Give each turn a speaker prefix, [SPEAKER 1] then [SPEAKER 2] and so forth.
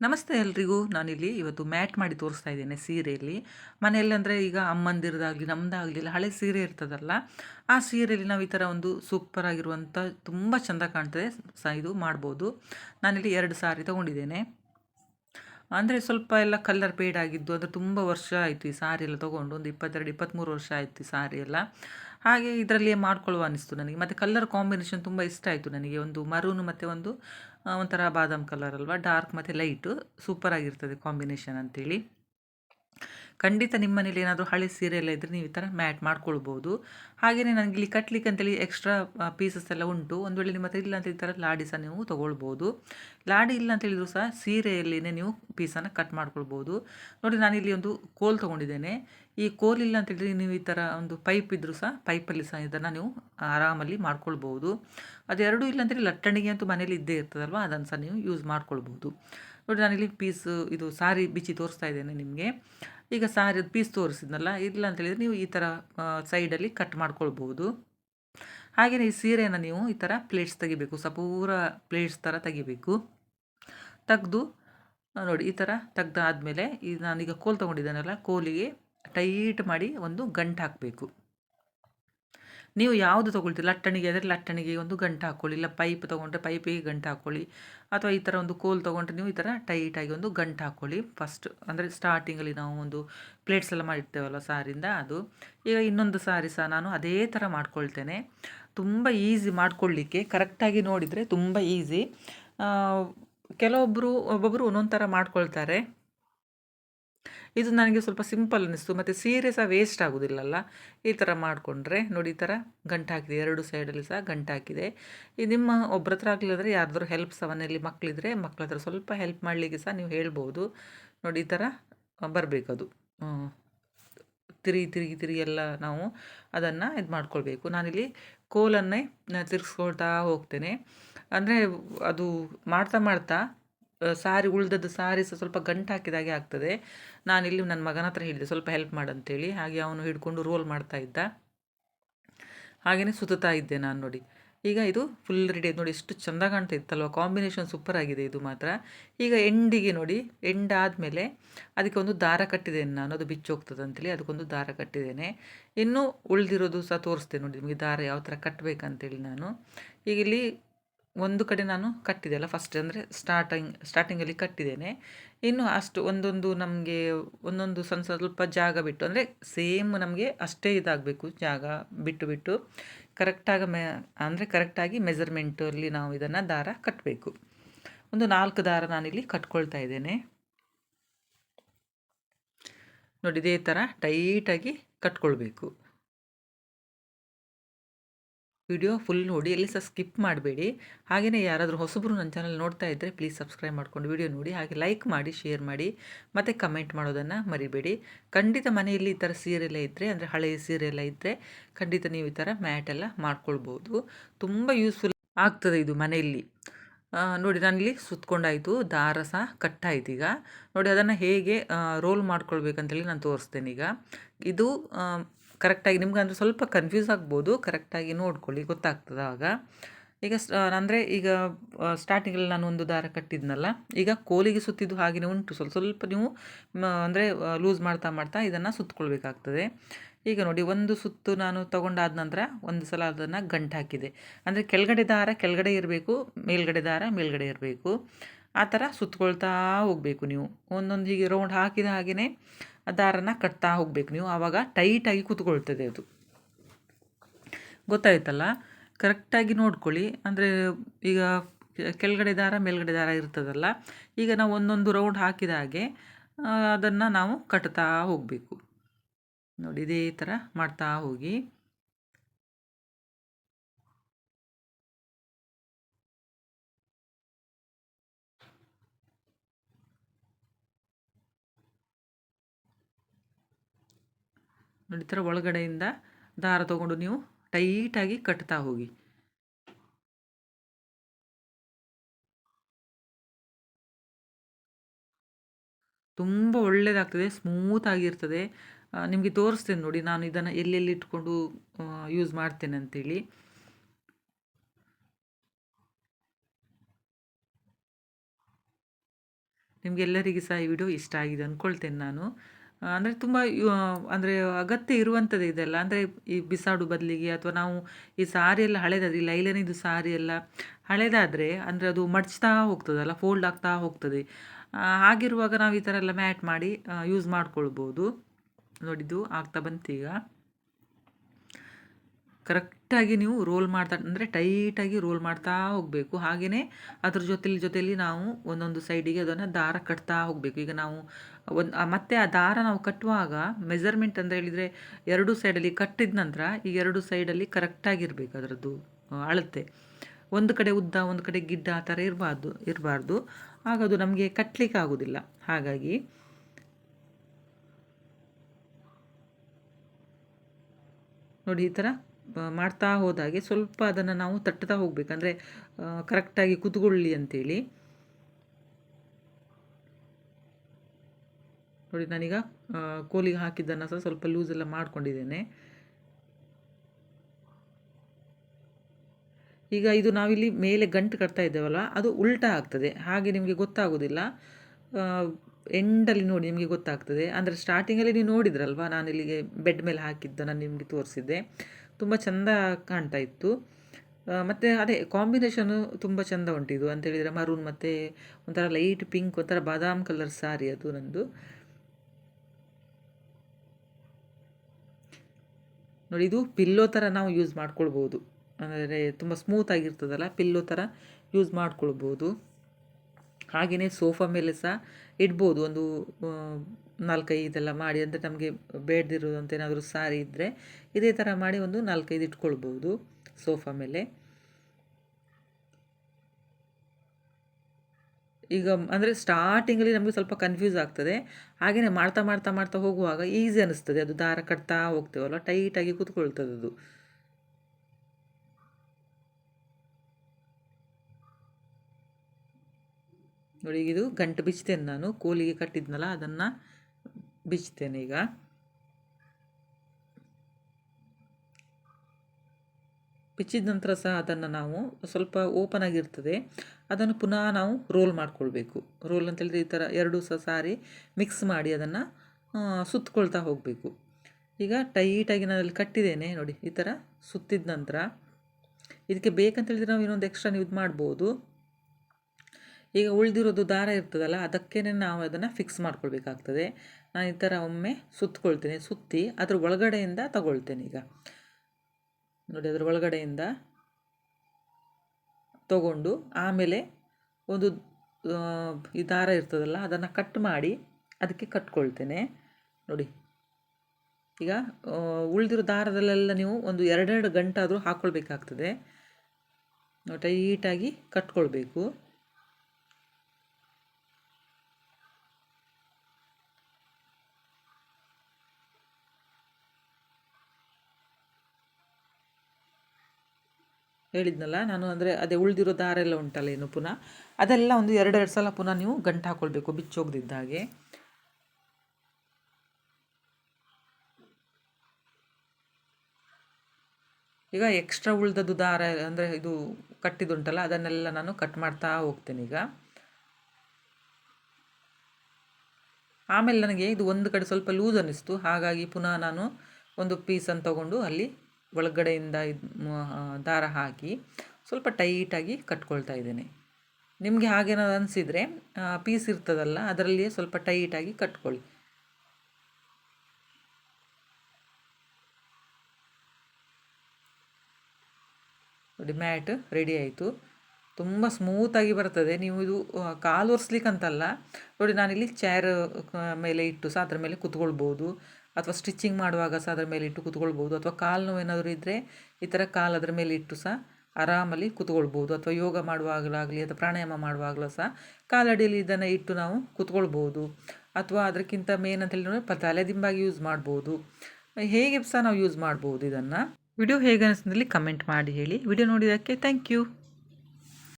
[SPEAKER 1] ನಮಸ್ತೆ ಎಲ್ರಿಗೂ. ನಾನಿಲ್ಲಿ ಇವತ್ತು ಮ್ಯಾಟ್ ಮಾಡಿ ತೋರಿಸ್ತಾ ಇದ್ದೇನೆ ಸೀರೆಯಲ್ಲಿ. ಮನೆಯಲ್ಲಿ ಅಂದರೆ ಈಗ ಅಮ್ಮಂದಿರದಾಗಲಿ ನಮ್ಮದಾಗಲಿಲ್ಲ ಹಳೆ ಸೀರೆ ಇರ್ತದಲ್ಲ, ಆ ಸೀರೆಯಲ್ಲಿ ನಾವು ಈ ಥರ ಒಂದು ಸೂಪರ್ ಆಗಿರುವಂಥ ತುಂಬ ಚೆಂದ ಕಾಣ್ತದೆ. ಸ, ಇದು ಮಾಡ್ಬೋದು. ನಾನಿಲ್ಲಿ ಎರಡು ಸಾರಿ ತೊಗೊಂಡಿದ್ದೇನೆ. ಅಂದರೆ ಸ್ವಲ್ಪ ಎಲ್ಲ ಕಲರ್ ಪೇಡ್ ಆಗಿದ್ದು, ಅಂದರೆ ತುಂಬ ವರ್ಷ ಆಯಿತು ಈ ಸಾರಿ ಎಲ್ಲ ತೊಗೊಂಡು. ಒಂದು ಇಪ್ಪತ್ತೆರಡು ಇಪ್ಪತ್ತ್ಮೂರು ವರ್ಷ ಆಯಿತು ಈ ಸಾರಿ ಎಲ್ಲ. ಹಾಗೆ ಇದರಲ್ಲಿಯೇ ಮಾಡ್ಕೊಳ್ಳುವ ಅನ್ನಿಸ್ತು ನನಗೆ. ಮತ್ತು ಕಲರ್ ಕಾಂಬಿನೇಷನ್ ತುಂಬ ಇಷ್ಟ ಆಯಿತು ನನಗೆ. ಒಂದು ಮರೂನು ಮತ್ತು ಒಂದು ಒಂಥರ ಬಾದಾಮ್ ಕಲರ್ ಅಲ್ವಾ? ಡಾರ್ಕ್ ಮತ್ತು ಲೈಟು ಸೂಪರಾಗಿರ್ತದೆ ಕಾಂಬಿನೇಷನ್ ಅಂತೇಳಿ. ಖಂಡಿತ ನಿಮ್ಮ ಮನೇಲಿ ಏನಾದರೂ ಹಳೆ ಸೀರೆ ಎಲ್ಲ ಇದ್ದರೆ ನೀವು ಈ ಥರ ಮ್ಯಾಟ್ ಮಾಡ್ಕೊಳ್ಬೋದು. ಹಾಗೆಯೇ ನನಗೆ ಇಲ್ಲಿ ಕಟ್ಲಿಕ್ಕೆ ಅಂತೇಳಿ ಎಕ್ಸ್ಟ್ರಾ ಪೀಸಸ್ ಎಲ್ಲ ಉಂಟು. ಒಂದು ವೇಳೆ ನಿಮ್ಮ ಹತ್ರ ಇಲ್ಲ ಅಂತ ಈ ಥರ ಲಾಡಿ ಸಹ ನೀವು ತೊಗೊಳ್ಬೋದು. ಲಾಡಿ ಇಲ್ಲ ಅಂತ ಸಹ ಸೀರೆಯಲ್ಲಿನೇ ನೀವು ಪೀಸನ್ನು ಕಟ್ ಮಾಡ್ಕೊಳ್ಬೋದು. ನೋಡಿ ನಾನಿಲ್ಲಿ ಒಂದು ಕೋಲ್ ತೊಗೊಂಡಿದ್ದೇನೆ. ಈ ಕೋಲ್ ಇಲ್ಲ ಅಂತ ನೀವು ಈ ಥರ ಒಂದು ಪೈಪ್ ಇದ್ದರೂ ಸಹ ಪೈಪಲ್ಲಿ ಸಹ ಇದನ್ನು ನೀವು ಆರಾಮಲ್ಲಿ ಮಾಡ್ಕೊಳ್ಬೋದು. ಅದೆರಡೂ ಇಲ್ಲ ಅಂತೇಳಿ ಲಟ್ಟಣಿಗೆ ಅಂತೂ ಮನೇಲಿ ಇದ್ದೇ ಇರ್ತದಲ್ವ, ಅದನ್ನು ಸಹ ನೀವು ಯೂಸ್ ಮಾಡ್ಕೊಳ್ಬೋದು. ನೋಡಿ ನಾನಿಲ್ಲಿ ಪೀಸ್ ಇದು ಸಾರಿ ಬಿಚ್ಚಿ ತೋರಿಸ್ತಾ ಇದ್ದೇನೆ ನಿಮಗೆ. ಈಗ ಸಾರಿದ ಪೀಸ್ ತೋರಿಸಿದ್ನಲ್ಲ ಇಲ್ಲ ಅಂತ ಹೇಳಿದ್ರೆ ನೀವು ಈ ಥರ ಸೈಡಲ್ಲಿ ಕಟ್ ಮಾಡ್ಕೊಳ್ಬೋದು ಹಾಗೆಯೇ ಈ ಸೀರೆಯನ್ನು ನೀವು ಈ ಥರ ಪ್ಲೇಟ್ಸ್ ತೆಗಿಬೇಕು, ಸಪೂರ ಪೂರ ಪ್ಲೇಟ್ಸ್ ಥರ ತೆಗಿಬೇಕು. ತೆಗೆದು ನೋಡಿ ಈ ಥರ ತೆಗ್ದಾದ್ಮೇಲೆ ಈ ನಾನೀಗ ಕೋಲ್ ತೊಗೊಂಡಿದ್ದೇನಲ್ಲ, ಕೋಲಿಗೆ ಟೈಟ್ ಮಾಡಿ ಒಂದು ಗಂಟು ಹಾಕಬೇಕು. ನೀವು ಯಾವುದು ತೊಗೊಳ್ತೀರಿ? ಲಟ್ಟಣಿಗೆ ಅಂದರೆ ಲಟ್ಟಣಿಗೆ ಒಂದು ಗಂಟು ಹಾಕ್ಕೊಳ್ಳಿ ಇಲ್ಲ ಪೈಪ್ ತೊಗೊಂಡ್ರೆ ಪೈಪಿಗೆ ಗಂಟು ಹಾಕ್ಕೊಳ್ಳಿ ಅಥವಾ ಈ ಥರ ಒಂದು ಕೋಲ್ ತೊಗೊಂಡ್ರೆ ನೀವು ಈ ಥರ ಟೈಟಾಗಿ ಒಂದು ಗಂಟು ಹಾಕ್ಕೊಳ್ಳಿ ಫಸ್ಟ್ ಅಂದರೆ ಸ್ಟಾರ್ಟಿಂಗಲ್ಲಿ ನಾವು ಒಂದು ಪ್ಲೇಟ್ಸ್ ಎಲ್ಲ ಮಾಡಿರ್ತೇವಲ್ಲ ಸಾರಿಂದ ಅದು. ಈಗ ಇನ್ನೊಂದು ಸಾರಿ ಸಹ ನಾನು ಅದೇ ಥರ ಮಾಡ್ಕೊಳ್ತೇನೆ. ತುಂಬ ಈಸಿ ಮಾಡ್ಕೊಳ್ಳಿಕ್ಕೆ ಕರೆಕ್ಟಾಗಿ ನೋಡಿದರೆ ತುಂಬ ಈಸಿ ಕೆಲವೊಬ್ಬರು ಒಬ್ಬೊಬ್ಬರು ಒಂದೊಂದು ಥರ ಮಾಡ್ಕೊಳ್ತಾರೆ. ಇದು ನನಗೆ ಸ್ವಲ್ಪ ಸಿಂಪಲ್ ಅನ್ನಿಸ್ತು. ಮತ್ತು ಸೀರೆ ಸಹ ವೇಸ್ಟ್ ಆಗೋದಿಲ್ಲಲ್ಲ. ಈ ಥರ ಮಾಡಿಕೊಂಡ್ರೆ ನೋಡಿ ಈ ಥರ ಗಂಟು ಹಾಕಿದೆ. ಎರಡು ಸೈಡಲ್ಲಿ ಸಹ ಗಂಟು ಹಾಕಿದೆ. ಈ ನಿಮ್ಮ ಒಬ್ಬರ ಹತ್ರ ಆಗಲಿಲ್ಲದ್ರೆ ಯಾರಾದರೂ ಹೆಲ್ಪ್ ಸಹ ಮನೆಯಲ್ಲಿ ಮಕ್ಕಳಿದ್ರೆ ಮಕ್ಕಳ ಹತ್ರ ಸ್ವಲ್ಪ ಹೆಲ್ಪ್ ಮಾಡಲಿಕ್ಕೆ ಸಹ ನೀವು ಹೇಳ್ಬೋದು. ನೋಡಿ ಈ ಥರ ಬರಬೇಕದು. ತಿರುಗಿ ತಿರುಗಿ ತಿರುಗಿ ಎಲ್ಲ ನಾವು ಅದನ್ನು ಇದು ಮಾಡ್ಕೊಳ್ಬೇಕು. ನಾನಿಲ್ಲಿ ಕೋಲನ್ನೇ ತಿರ್ಗಿಸ್ಕೊಳ್ತಾ ಹೋಗ್ತೇನೆ. ಅಂದರೆ ಅದು ಮಾಡ್ತಾ ಮಾಡ್ತಾ ಸಾರಿ ಉಳ್ದದ್ದು ಸಾರಿ ಸಹ ಸ್ವಲ್ಪ ಗಂಟು ಹಾಕಿದಾಗೆ ಆಗ್ತದೆ. ಇಲ್ಲಿ ನನ್ನ ಮಗನ ಹತ್ರ ಹೇಳಿದೆ, ಸ್ವಲ್ಪ ಹೆಲ್ಪ್ ಮಾಡಂತೇಳಿ. ಹಾಗೆ ಅವನು ಹಿಡ್ಕೊಂಡು ರೋಲ್ ಮಾಡ್ತಾ ಇದ್ದ. ಹಾಗೆಯೇ ಸುತ್ತಾ ಇದ್ದೆ ನಾನು ನೋಡಿ. ಈಗ ಇದು ಫುಲ್ ರೆಡಿ ನೋಡಿ, ಎಷ್ಟು ಚೆಂದ ಕಾಣ್ತಾ ಇತ್ತಲ್ವ? ಕಾಂಬಿನೇಷನ್ ಸೂಪರ್ ಆಗಿದೆ ಇದು ಮಾತ್ರ. ಈಗ ಎಂಡಿಗೆ ನೋಡಿ ಎಂಡ್ ಆದಮೇಲೆ ಅದಕ್ಕೆ ಒಂದು ದಾರ ಕಟ್ಟಿದ್ದೇನೆ ನಾನು. ಅದು ಬಿಚ್ಚೋಗ್ತದೆ ಅಂತೇಳಿ ಅದಕ್ಕೊಂದು ದಾರ ಕಟ್ಟಿದ್ದೇನೆ. ಇನ್ನೂ ಉಳಿದಿರೋದು ಸಹ ತೋರಿಸ್ತೇನೆ ನೋಡಿ ನಿಮಗೆ ದಾರ ಯಾವ ಥರ ಕಟ್ಟಬೇಕಂತೇಳಿ ನಾನು. ಈಗ ಇಲ್ಲಿ ಒಂದು ಕಡೆ ನಾನು ಕಟ್ಟಿದೆ ಅಲ್ಲ ಫಸ್ಟ್ ಅಂದರೆ ಸ್ಟಾರ್ಟಿಂಗ್ ಸ್ಟಾರ್ಟಿಂಗಲ್ಲಿ ಕಟ್ಟಿದ್ದೇನೆ. ಇನ್ನು ಅಷ್ಟು ಒಂದೊಂದು ನಮಗೆ ಒಂದೊಂದು ಸಣ್ಣ ಸ್ವಲ್ಪ ಜಾಗ ಬಿಟ್ಟು, ಅಂದರೆ ಸೇಮ್ ನಮಗೆ ಅಷ್ಟೇ ಇದಾಗಬೇಕು ಜಾಗ ಬಿಟ್ಟು ಬಿಟ್ಟು. ಕರೆಕ್ಟಾಗಿ ಮೆ, ಅಂದರೆ ಕರೆಕ್ಟಾಗಿ ಮೆಜರ್ಮೆಂಟಲ್ಲಿ ನಾವು ಇದನ್ನು ದಾರ ಕಟ್ಟಬೇಕು ಒಂದು ನಾಲ್ಕು ದಾರ ನಾನಿಲ್ಲಿ ಕಟ್ಕೊಳ್ತಾ ಇದ್ದೇನೆ. ನೋಡಿ, ಇದೇ ಥರ ಟೈಟಾಗಿ ಕಟ್ಕೊಳ್ಬೇಕು. ವಿಡಿಯೋ ಫುಲ್ ನೋಡಿ, ಎಲ್ಲಿ ಸಹ ಸ್ಕಿಪ್ ಮಾಡಬೇಡಿ. ಹಾಗೆಯೇ ಯಾರಾದರೂ ಹೊಸಬರು ನನ್ನ ಚಾನಲ್ ನೋಡ್ತಾ ಇದ್ದರೆ ಪ್ಲೀಸ್ ಸಬ್ಸ್ಕ್ರೈಬ್ ಮಾಡ್ಕೊಂಡು ವಿಡಿಯೋ ನೋಡಿ, ಹಾಗೆ ಲೈಕ್ ಮಾಡಿ ಶೇರ್ ಮಾಡಿ, ಮತ್ತು ಕಮೆಂಟ್ ಮಾಡೋದನ್ನು ಮರಿಬೇಡಿ. ಖಂಡಿತ ಮನೆಯಲ್ಲಿ ಈ ಥರ ಸೀರೆಲ್ಲ ಇದ್ದರೆ ಅಂದರೆ ಹಳೆಯ ಸೀರೆಲ್ಲ ಇದ್ದರೆ ಖಂಡಿತ ನೀವು ಈ ಥರ ಮ್ಯಾಟೆಲ್ಲ ಮಾಡ್ಕೊಳ್ಬೋದು ತುಂಬ ಯೂಸ್ಫುಲ್ ಆಗ್ತದೆ ಇದು ಮನೆಯಲ್ಲಿ. ನೋಡಿ ನಾನಿಲ್ಲಿ ಸುತ್ಕೊಂಡಾಯಿತು, ದಾರ ಸಹ ಕಟ್ಟಾಯ್ತು ಈಗ. ನೋಡಿ ಅದನ್ನು ಹೇಗೆ ರೋಲ್ ಮಾಡ್ಕೊಳ್ಬೇಕಂತೇಳಿ ನಾನು ತೋರಿಸ್ತೇನೆ ಈಗ. ಇದು ಕರೆಕ್ಟಾಗಿ ನಿಮ್ಗೆ ಅಂದರೆ ಸ್ವಲ್ಪ ಕನ್ಫ್ಯೂಸ್ ಆಗ್ಬೋದು. ಕರೆಕ್ಟಾಗಿ ನೋಡ್ಕೊಳ್ಳಿ, ಗೊತ್ತಾಗ್ತದೆ ಆಗ. ಈಗ ಅಂದರೆ ಈಗ ಸ್ಟಾರ್ಟಿಂಗಲ್ಲಿ ನಾನು ಒಂದು ದಾರ ಕಟ್ಟಿದ್ನಲ್ಲ, ಈಗ ಕೋಲಿಗೆ ಸುತ್ತಿದ್ದು ಹಾಗೆಯೇ ಉಂಟು. ಸ್ವಲ್ಪ ಸ್ವಲ್ಪ ನೀವು ಅಂದರೆ ಲೂಸ್ ಮಾಡ್ತಾ ಮಾಡ್ತಾ ಇದನ್ನು ಸುತ್ತಕೊಳ್ಬೇಕಾಗ್ತದೆ ಈಗ ನೋಡಿ, ಒಂದು ಸುತ್ತು ನಾನು ತೊಗೊಂಡಾದ ನಂತರ ಒಂದು ಸಲ ಅದನ್ನು ಗಂಟು ಹಾಕಿದೆ. ಅಂದರೆ ಕೆಳಗಡೆ ದಾರ, ಕೆಳಗಡೆ ಇರಬೇಕು, ಮೇಲ್ಗಡೆ ದಾರ, ಮೇಲ್ಗಡೆ ಇರಬೇಕು. ಆ ಥರ ಸುತ್ತಕೊಳ್ತಾ ಹೋಗಬೇಕು ನೀವು. ಒಂದೊಂದು ಹೀಗೆ ರೌಂಡ್ ಹಾಕಿದ ಹಾಗೆಯೇ ದಾರನ ಕಟ್ತಾ ಹೋಗಬೇಕು. ನೀವು ಆವಾಗ ಟೈಟಾಗಿ ಕೂತ್ಕೊಳ್ತದೆ ಅದು. ಗೊತ್ತಾಯ್ತಲ್ಲ? ಕರೆಕ್ಟಾಗಿ ನೋಡ್ಕೊಳ್ಳಿ. ಅಂದರೆ ಈಗ ಕೆಳಗಡೆ ದಾರ, ಮೇಲ್ಗಡೆ ದಾರ ಇರ್ತದಲ್ಲ? ಈಗ ನಾವು ಒಂದೊಂದು ರೌಂಡ್ ಹಾಕಿದ ಹಾಗೆ ಅದನ್ನು ನಾವು ಕಟ್ತಾ ಹೋಗಬೇಕು. ನೋಡಿ, ಇದೇ ಥರ ಮಾಡ್ತಾ ಹೋಗಿ. ನೋಡಿ ಥರ ಒಳಗಡೆಯಿಂದ ದಾರ ತಗೊಂಡು ನೀವು ಟೈಟಾಗಿ ಕಟ್ತಾ ಹೋಗಿ. ತುಂಬ ಒಳ್ಳೆಯದಾಗ್ತದೆ ಸ್ಮೂತ್ ಆಗಿರ್ತದೆ. ನಿಮಗೆ ತೋರಿಸ್ತೇನೆ ನೋಡಿ, ನಾನು ಇದನ್ನು ಎಲ್ಲೆಲ್ಲಿ ಇಟ್ಕೊಂಡು ಯೂಸ್ ಮಾಡ್ತೇನೆ ಅಂತೇಳಿ. ನಿಮಗೆಲ್ಲರಿಗೂ ಸಹ ಈ ವಿಡಿಯೋ ಇಷ್ಟ ಆಗಿದೆ ಅಂದ್ಕೊಳ್ತೇನೆ ನಾನು. ಅಂದರೆ ತುಂಬ ಅಂದರೆ ಅಗತ್ಯ ಇರುವಂಥದ್ದು ಇದೆಲ್ಲ. ಅಂದರೆ ಈ ಬಿಸಾಡು ಬದಲಿಗೆ ಅಥವಾ ನಾವು ಈ ಸಾರಿ ಎಲ್ಲ ಹಳೆದಾದ್ರೆ, ಈ ಲೈಲನಿದು ಸಾರಿ ಎಲ್ಲ ಹಳೆದಾದರೆ, ಅಂದರೆ ಅದು ಮಡಚ್ತಾ ಹೋಗ್ತದಲ್ಲ ಫೋಲ್ಡ್ ಆಗ್ತಾ ಹೋಗ್ತದೆ. ಹಾಗಿರುವಾಗ ನಾವು ಈ ಥರ ಎಲ್ಲ ಮ್ಯಾಟ್ ಮಾಡಿ ಯೂಸ್ ಮಾಡ್ಕೊಳ್ಬೋದು. ನೋಡಿದ್ದು ಆಗ್ತಾ ಬಂತೀಗ ಕರೆಕ್ಟಾಗಿ ನೀವು ರೋಲ್ ಮಾಡ್ತಾ, ಅಂದರೆ ಟೈಟಾಗಿ ರೋಲ್ ಮಾಡ್ತಾ ಹೋಗಬೇಕು. ಹಾಗೆಯೇ ಅದ್ರ ಜೊತೆಲಿ ಜೊತೆಯಲ್ಲಿ ನಾವು ಒಂದೊಂದು ಸೈಡಿಗೆ ಅದನ್ನು ದಾರ ಕಟ್ತಾ ಹೋಗಬೇಕು. ಈಗ ನಾವು ಒಂದು ಮತ್ತೆ ಆ ದಾರ ನಾವು ಕಟ್ಟುವಾಗ ಮೆಜರ್ಮೆಂಟ್ ಅಂತ ಹೇಳಿದರೆ ಎರಡು ಸೈಡಲ್ಲಿ ಕಟ್ಟಿದ ನಂತರ ಈ ಎರಡು ಸೈಡಲ್ಲಿ ಕರೆಕ್ಟಾಗಿರಬೇಕು ಅದರದ್ದು ಅಳತೆ. ಒಂದು ಕಡೆ ಉದ್ದ, ಒಂದು ಕಡೆ ಗಿಡ್ಡ ಆ ಥರ ಇರಬಾರ್ದು ಇರಬಾರ್ದು. ಆಗ ಅದು ನಮಗೆ ಕಟ್ಟಲಿಕ್ಕೆ ಆಗೋದಿಲ್ಲ. ಹಾಗಾಗಿ ನೋಡಿ ಈ ಥರ ಮಾಡ್ತಾ ಹೋದಾಗೆ ಸ್ವಲ್ಪ ಅದನ್ನು ನಾವು ತಟ್ಟುತ್ತಾ ಹೋಗ್ಬೇಕಂದ್ರೆ ಕರೆಕ್ಟಾಗಿ ಕುತ್ಕೊಳ್ಳಿ ಅಂತೇಳಿ. ನೋಡಿ, ನಾನೀಗ ಕೋಲಿಗೆ ಹಾಕಿದ್ದನ್ನು ಸಹ ಸ್ವಲ್ಪ ಲೂಸ್ ಎಲ್ಲ ಮಾಡ್ಕೊಂಡಿದ್ದೇನೆ. ಈಗ ಇದು ನಾವಿಲ್ಲಿ ಮೇಲೆ ಗಂಟು ಕಟ್ತಾ ಇದ್ದೇವಲ್ಲ, ಅದು ಉಲ್ಟಾ ಆಗ್ತದೆ. ಹಾಗೆ ನಿಮಗೆ ಗೊತ್ತಾಗೋದಿಲ್ಲ. ಎಂಡಲ್ಲಿ ನೋಡಿ ನಿಮಗೆ ಗೊತ್ತಾಗ್ತದೆ. ಅಂದರೆ ಸ್ಟಾರ್ಟಿಂಗಲ್ಲಿ ನೀವು ನೋಡಿದ್ರಲ್ವಾ ನಾನು ಇಲ್ಲಿಗೆ ಬೆಡ್ ಮೇಲೆ ಹಾಕಿದ್ದು ನಾನು ನಿಮಗೆ ತೋರಿಸಿದ್ದೆ. ತುಂಬ ಚೆಂದ ಕಾಣ್ತಾ ಇತ್ತು. ಮತ್ತು ಅದೇ ಕಾಂಬಿನೇಷನು ತುಂಬ ಚೆಂದ ಉಂಟು ಇದು ಅಂತ ಹೇಳಿದರೆ ಮರೂನ್ ಮತ್ತು ಒಂಥರ ಲೈಟ್ ಪಿಂಕ್ ಒಂಥರ ಬಾದಾಮ್ ಕಲರ್ ಸಾರಿ ಅದು ನಂದು. ನೋಡಿ, ಇದು ಪಿಲ್ಲೋ ಥರ ನಾವು ಯೂಸ್ ಮಾಡ್ಕೊಳ್ಬೋದು. ಅಂದರೆ ತುಂಬ ಸ್ಮೂತ್ ಆಗಿರ್ತದಲ್ಲ ಪಿಲ್ಲೋ ಥರ ಯೂಸ್ ಮಾಡ್ಕೊಳ್ಬೋದು. ಹಾಗೆಯೇ ಸೋಫಾ ಮೇಲೆ ಸಹ ಇಡ್ಬೋದು. ಒಂದು ನಾಲ್ಕೈದು ನಾಲ್ಕೈದೆಲ್ಲ ಮಾಡಿ, ಅಂದರೆ ನಮಗೆ ಬೇಡದಿರೋದಂತ ಏನಾದರೂ ಸಾರಿ ಇದ್ದರೆ ಇದೇ ಥರ ಮಾಡಿ ಒಂದು ನಾಲ್ಕೈದು ಇಟ್ಕೊಳ್ಬೋದು ಸೋಫಾ ಮೇಲೆ. ಈಗ ಅಂದರೆ ಸ್ಟಾರ್ಟಿಂಗಲ್ಲಿ ನಮಗೆ ಸ್ವಲ್ಪ ಕನ್ಫ್ಯೂಸ್ ಆಗ್ತದೆ. ಹಾಗೆಯೇ ಮಾಡ್ತಾ ಮಾಡ್ತಾ ಮಾಡ್ತಾ ಹೋಗುವಾಗ ಈಸಿ ಅನ್ನಿಸ್ತದೆ ಅದು ದಾರ ಕಟ್ತಾ ಹೋಗ್ತೇವಲ್ಲ ಟೈಟಾಗಿ ಕೂತ್ಕೊಳ್ತದದು. ನೋಡಿ, ಇದು ಗಂಟು ಬಿಚ್ತೇನೆ ನಾನು. ಕೋಲಿಗೆ ಕಟ್ಟಿದ್ನಲ್ಲ, ಅದನ್ನು ಬಿಚ್ತೇನೆ ಈಗ. ಬಿಚ್ಚಿದ ನಂತರ ಸಹ ಅದನ್ನು ನಾವು ಸ್ವಲ್ಪ ಓಪನ್ ಆಗಿರ್ತದೆ. ಅದನ್ನು ಪುನಃ ನಾವು ರೋಲ್ ಮಾಡ್ಕೊಳ್ಬೇಕು. ರೋಲ್ ಅಂತ ಹೇಳಿದ್ರೆ ಈ ಥರ ಎರಡೂ ಸಹ ಸಾರಿ ಮಿಕ್ಸ್ ಮಾಡಿ ಅದನ್ನು ಸುತ್ತಕೊಳ್ತಾ ಹೋಗಬೇಕು. ಈಗ ಟೈಟಾಗಿ ನಾನು ಅಲ್ಲಿ ಕಟ್ಟಿದ್ದೇನೆ ನೋಡಿ, ಈ ಥರ ಸುತ್ತಿದ ನಂತರ. ಇದಕ್ಕೆ ಬೇಕಂತೇಳಿದ್ರೆ ನಾವು ಇನ್ನೊಂದು ಎಕ್ಸ್ಟ್ರಾ ಯೂಸ್ ಮಾಡ್ಬೋದು. ಈಗ ಉಳಿದಿರೋದು ದಾರ ಇರ್ತದಲ್ಲ ಅದಕ್ಕೇ ನಾವು ಅದನ್ನು ಫಿಕ್ಸ್ ಮಾಡ್ಕೊಳ್ಬೇಕಾಗ್ತದೆ. ನಾನು ಈ ಥರ ಒಮ್ಮೆ ಸುತ್ತಕೊಳ್ತೀನಿ ಸುತ್ತಿ ಅದ್ರ ಒಳಗಡೆಯಿಂದ ತಗೊಳ್ತೇನೆ ಈಗ. ನೋಡಿ, ಅದ್ರ ಒಳಗಡೆಯಿಂದ ತಗೊಂಡು ಆಮೇಲೆ ಒಂದು ಈ ದಾರ ಇರ್ತದಲ್ಲ, ಅದನ್ನು ಕಟ್ ಮಾಡಿ ಅದಕ್ಕೆ ಕಟ್ಕೊಳ್ತೇನೆ. ನೋಡಿ, ಈಗ ಉಳಿದಿರೋ ದಾರದಲ್ಲೆಲ್ಲ ನೀವು ಒಂದು ಎರಡೆರಡು ಗಂಟಾದರೂ ಹಾಕ್ಕೊಳ್ಬೇಕಾಗ್ತದೆ ಟೈಟಾಗಿ ಕಟ್ಕೊಳ್ಬೇಕು. ಹೇಳಿದ್ನಲ್ಲ, ನಾನು ಅಂದರೆ ಅದೇ ಉಳಿದಿರೋ ದಾರ ಎಲ್ಲ ಉಂಟಲ್ಲ ಏನು ಪುನಃ. ಅದೆಲ್ಲ ಒಂದು ಎರಡೆರಡು ಸಲ ಪುನಃ ನೀವು ಗಂಟು ಹಾಕ್ಕೊಳ್ಬೇಕು ಬಿಚ್ಚೋಗ್ದಿದ್ದ ಹಾಗೆ. ಈಗ ಎಕ್ಸ್ಟ್ರಾ ಉಳ್ದದ್ದು ದಾರ ಅಂದರೆ ಇದು ಕಟ್ಟಿದುಂಟಲ್ಲ ಅದನ್ನೆಲ್ಲ ನಾನು ಕಟ್ ಮಾಡ್ತಾ ಹೋಗ್ತೇನೆ ಈಗ. ಆಮೇಲೆ ನನಗೆ ಇದು ಒಂದು ಕಡೆ ಸ್ವಲ್ಪ ಲೂಸ್ ಅನ್ನಿಸ್ತು, ಹಾಗಾಗಿ ಪುನಃ ನಾನು ಒಂದು ಪೀಸನ್ನು ತಗೊಂಡು ಅಲ್ಲಿ ಒಳಗಡೆಯಿಂದ ಇದು ದಾರ ಹಾಕಿ ಸ್ವಲ್ಪ ಟೈಟಾಗಿ ಕಟ್ಕೊಳ್ತಾ ಇದ್ದೇನೆ. ನಿಮಗೆ ಹಾಗೇನಾದ್ರು ಅನಿಸಿದರೆ ಪೀಸ್ ಇರ್ತದಲ್ಲ, ಅದರಲ್ಲಿಯೇ ಸ್ವಲ್ಪ ಟೈಟಾಗಿ ಕಟ್ಕೊಳ್ಳಿ. ನೋಡಿ, ಮ್ಯಾಟ್ ರೆಡಿ ಆಯಿತು. ತುಂಬ ಸ್ಮೂತಾಗಿ ಬರ್ತದೆ. ನೀವು ಇದು ಕಾಲು ಒರೆಸ್ಲಿಕ್ಕಂತಲ್ಲ, ನೋಡಿ, ನಾನಿಲ್ಲಿ ಚೇರ್ ಮೇಲೆ ಇಟ್ಟು ಅದ್ರ ಮೇಲೆ ಕುತ್ಕೊಳ್ಬೋದು. ಅಥವಾ ಸ್ಟಿಚಿಂಗ್ ಮಾಡುವಾಗ ಸಹ ಅದರ ಮೇಲೆ ಇಟ್ಟು ಕುತ್ಕೊಳ್ಬೋದು. ಅಥವಾ ಕಾಲು ನೋವು ಏನಾದರೂ ಇದ್ದರೆ ಈ ಥರ ಕಾಲು ಅದರ ಮೇಲೆ ಇಟ್ಟು ಸಹ ಆರಾಮಲ್ಲಿ ಕೂತ್ಕೊಳ್ಬೋದು. ಅಥವಾ ಯೋಗ ಮಾಡುವಾಗಲಾಗಲಿ ಅಥವಾ ಪ್ರಾಣಾಯಾಮ ಮಾಡುವಾಗಲೂ ಸಹ ಕಾಲಡಿಯಲ್ಲಿ ಇದನ್ನು ಇಟ್ಟು ನಾವು ಕೂತ್ಕೊಳ್ಬೋದು. ಅಥವಾ ಅದಕ್ಕಿಂತ ಮೇನ್ ಅಂತ ಹೇಳಿ ತಲೆ ತಲೆದಿಂಬಾಗಿ ಯೂಸ್ ಮಾಡ್ಬೋದು. ಹೇಗೆ ಸಹ ನಾವು ಯೂಸ್ ಮಾಡ್ಬೋದು ಇದನ್ನು? ವಿಡಿಯೋ ಹೇಗೆ ಅನಿಸಿದಲ್ಲಿ ಕಮೆಂಟ್ ಮಾಡಿ ಹೇಳಿ. ವಿಡಿಯೋ ನೋಡಿದ್ದಕ್ಕೆ ಥ್ಯಾಂಕ್ ಯು